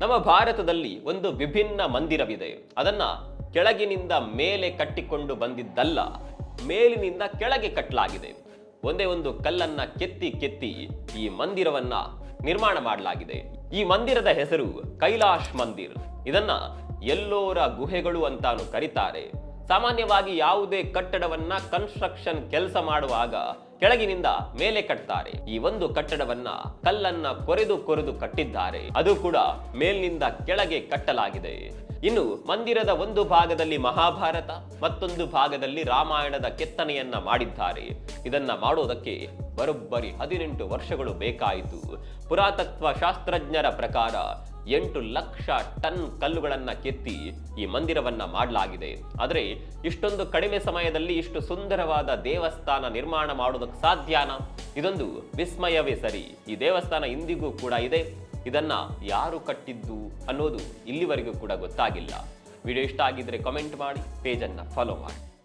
ನಮ್ಮ ಭಾರತದಲ್ಲಿ ಒಂದು ವಿಭಿನ್ನ ಮಂದಿರವಿದೆ. ಅದನ್ನ ಕೆಳಗಿನಿಂದ ಮೇಲೆ ಕಟ್ಟಿಕೊಂಡು ಬಂದಿದ್ದಲ್ಲ, ಮೇಲಿನಿಂದ ಕೆಳಗೆ ಕಟ್ಟಲಾಗಿದೆ ಒಂದೇ ಒಂದು ಕಲ್ಲನ್ನ ಕೆತ್ತಿ ಕೆತ್ತಿ ಈ ಮಂದಿರವನ್ನ ನಿರ್ಮಾಣ ಮಾಡಲಾಗಿದೆ. ಈ ಮಂದಿರದ ಹೆಸರು ಕೈಲಾಶ್ ಮಂದಿರ್. ಇದನ್ನ ಎಲ್ಲೋರ ಗುಹೆಗಳು ಅಂತಾನು ಕರೀತಾರೆ. ಸಾಮಾನ್ಯವಾಗಿ ಯಾವುದೇ ಕಟ್ಟಡವನ್ನ ಕನ್ಸ್ಟ್ರಕ್ಷನ್ ಕೆಲಸ ಮಾಡುವಾಗ ಕೆಳಗಿನಿಂದ ಮೇಲೆ ಕಟ್ತಾರೆ. ಈ ಒಂದು ಕಟ್ಟಡವನ್ನ ಕಲ್ಲನ್ನ ಕೊರೆದು ಕೊರೆದು ಕಟ್ಟಿದ್ದಾರೆ. ಅದು ಕೂಡ ಮೇಲಿನಿಂದ ಕೆಳಗೆ ಕಟ್ಟಲಾಗಿದೆ. ಇನ್ನು ಮಂದಿರದ ಒಂದು ಭಾಗದಲ್ಲಿ ಮಹಾಭಾರತ, ಮತ್ತೊಂದು ಭಾಗದಲ್ಲಿ ರಾಮಾಯಣದ ಕೆತ್ತನೆಯನ್ನ ಮಾಡಿದ್ದಾರೆ. ಇದನ್ನ ಮಾಡೋದಕ್ಕೆ ಬರೋಬ್ಬರಿ ಹದಿನೆಂಟು ವರ್ಷಗಳು ಬೇಕಾಯಿತು. ಪುರಾತತ್ವ ಶಾಸ್ತ್ರಜ್ಞರ ಪ್ರಕಾರ ಎಂಟು ಲಕ್ಷ ಟನ್ ಕಲ್ಲುಗಳನ್ನ ಕೆತ್ತಿ ಈ ಮಂದಿರವನ್ನ ಮಾಡಲಾಗಿದೆ. ಆದರೆ ಇಷ್ಟೊಂದು ಕಡಿಮೆ ಸಮಯದಲ್ಲಿ ಇಷ್ಟು ಸುಂದರವಾದ ದೇವಸ್ಥಾನ ನಿರ್ಮಾಣ ಮಾಡೋದಕ್ಕೆ ಸಾಧ್ಯನಾ? ಇದೊಂದು ವಿಸ್ಮಯವೇ ಸರಿ. ಈ ದೇವಸ್ಥಾನ ಇಂದಿಗೂ ಕೂಡ ಇದೆ. ಇದನ್ನ ಯಾರು ಕಟ್ಟಿದ್ದು ಅನ್ನೋದು ಇಲ್ಲಿವರೆಗೂ ಕೂಡ ಗೊತ್ತಾಗಿಲ್ಲ. ವಿಡಿಯೋ ಇಷ್ಟ ಆಗಿದ್ರೆ ಕಮೆಂಟ್ ಮಾಡಿ ಪೇಜನ್ನು ಫಾಲೋ ಮಾಡಿ.